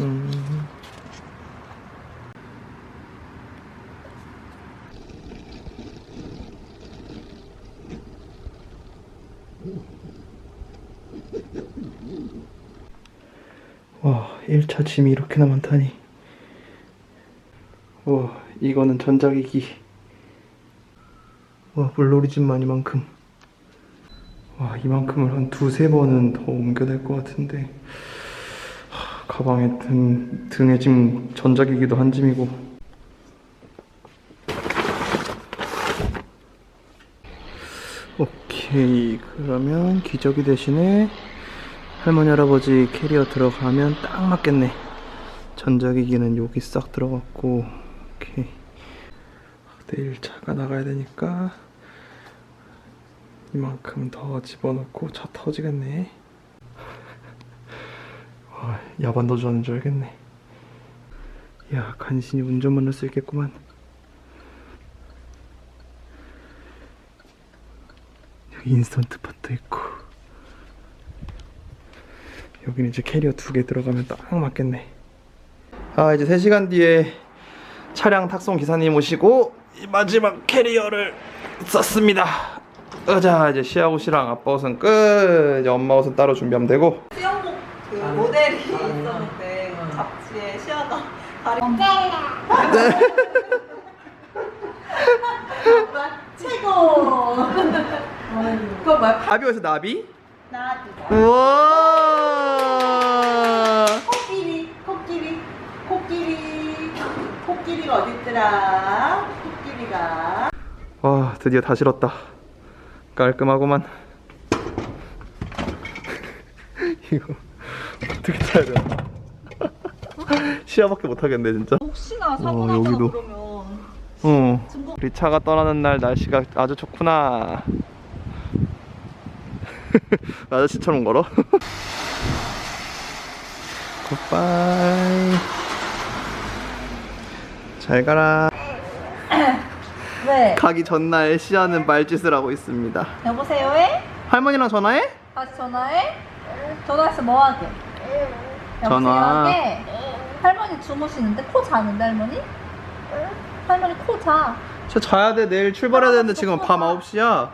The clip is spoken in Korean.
음. 와, 1차 짐이 이렇게나 많다니. 와, 이거는 전자기기. 와, 물놀이 짐만 이만큼. 와, 이만큼을 한 두세 번은 더 옮겨야 될 것 같은데. 하, 가방에 등, 등에 지금 전자기기도 한 짐이고. 오케이. 그러면 기저귀 대신에 할머니, 할아버지 캐리어 들어가면 딱 맞겠네. 전자기기는 여기 싹 들어갔고. 오케이. 내일 차가 나가야 되니까 이만큼 더 집어넣고 차 터지겠네. 와, 야반 도주하는 줄 알겠네. 야, 간신히 운전만 할 수 있겠구만. 여기 인스턴트 팟도 있고. 여기는 이제 캐리어 두 개 들어가면 딱 맞겠네. 아, 이제 3시간 뒤에 차량 탁송 기사님 오시고 이 마지막 캐리어를 썼습니다. 자 이제 시아 옷이랑 아빠 옷은 끝. 이제 엄마 옷은 따로 준비하면 되고. 그 모델이 있었는데 잡지에 시아가 다리 최고. 그거 뭐야? 나비 어디서 나비? 나비가 우와. 코끼리 코끼리 코끼리. 코끼리가 어딨더라? 코끼리가. 와 드디어 다 실었다. 깔끔하구만. 이거 어떻게 타야 되나? 시야밖에 못 하겠네 진짜. 혹시나 사고 어, 나거나 여기도. 그러면 어. 중국 우리 차가 떠나는 날 날씨가 아주 좋구나. 아저씨처럼 걸어. 굿바이. 잘 가라. 왜? 가기 전날 시아는 말짓을 하고 있습니다. 여보세요 해? 할머니랑 전화해? 다시 전화해? 전화해서 뭐 하게? 여보세요 전화. 하게? 할머니 주무시는데 코 자는데 할머니? 할머니 코 자. 저 자야 돼. 내일 출발해야 되는데 지금 밤 9시야.